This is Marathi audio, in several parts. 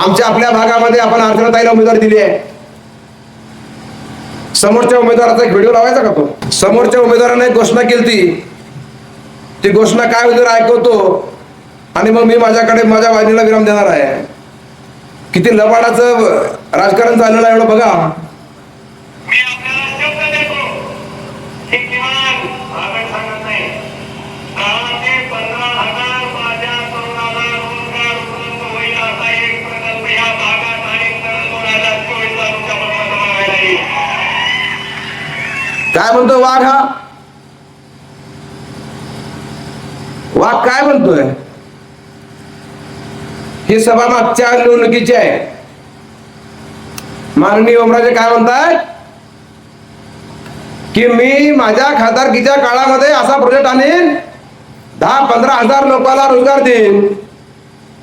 आमच्या आपल्या भागामध्ये आपण अर्चनाताईला उमेदवारी दिली आहे. समोरच्या उमेदवाराचा एक व्हिडिओ लावायचा का तो? समोरच्या उमेदवाराने एक घोषणा केली ती ती घोषणा काय होती ऐकवतो. आणि मग मी माझ्याकडे माझ्या वाहिनीला विराम देणार आहे. किती लबाडाचं राजकारण चाललेलं आहे एवढं बघा. मी आपल्याला शब्द देतो हे किमान भागात सांगत नाही दहा ते पंधरा हजार माझ्या तरुणाला रोजगार उपलब्ध होईल असा एक प्रकल्प या भागात आणि दोन हजार चोवीस तालुक्या व्हायला येईल काय म्हणतो वाघ हा? वाघ काय म्हणतोय? ही सभा मागच्या निवडणुकीची आहे. माननीय ओमराजे काय म्हणताय की मी माझ्या खासदारकीच्या काळामध्ये असा प्रोजेक्ट आणीन दहा पंधरा हजार लोकांना रोजगार देईन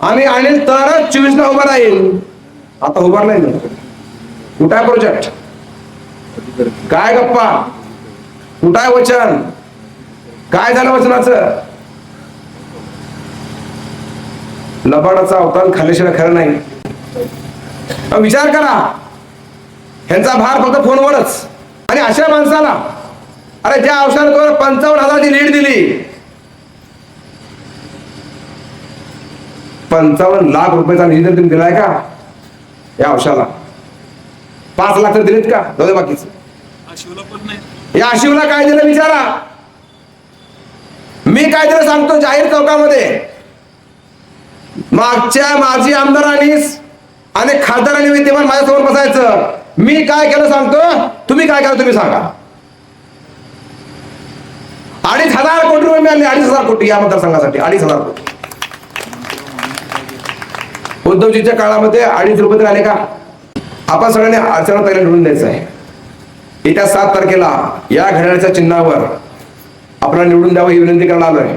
आणि आणीन तरच चोवीस ला उभा राहील आता उभारलाय नाही कुठं प्रोजेक्ट काय गप्पा? कुठं आहे वचन? काय झालं वचनाचं? लबाडाचा अवतार खाल्ल्याशिवाय खरं नाही. विचार करा. ह्यांचा भार फक्त फोनवरच. आणि अशा माणसाला. अरे ज्या तुम्हाला पंचावन्न हजाराची लीड दिली. पंचावन्न लाख रुपयाचा निधी तुम्ही दिलाय का? या औषधाला पाच लाख तर दिलेत का? जाऊ दे या आशिवला काय दिलं विचारा. मी काय दिलं सांगतो जाहीर चौकामध्ये. मागच्या माजी आमदारांनी आणि खासदारांनी विद्यमान माझ्यासमोर बसायचं. मी काय केलं सांगतो? तुम्ही काय केलं तुम्ही सांगा. अडीच हजार कोटी रुपये मिळाले अडीच हजार कोटी या मतदारसंघासाठी अडीच हजार कोटी. उद्धवजीच्या काळामध्ये अडीच रुपये तरी आले का? आपण सगळ्यांनी अर्चना ताईला निवडून द्यायचं आहे. येत्या सात तारखेला या घड्याळ्याच्या चिन्हावर आपल्याला निवडून द्यावं ही विनंती करायला आलोय.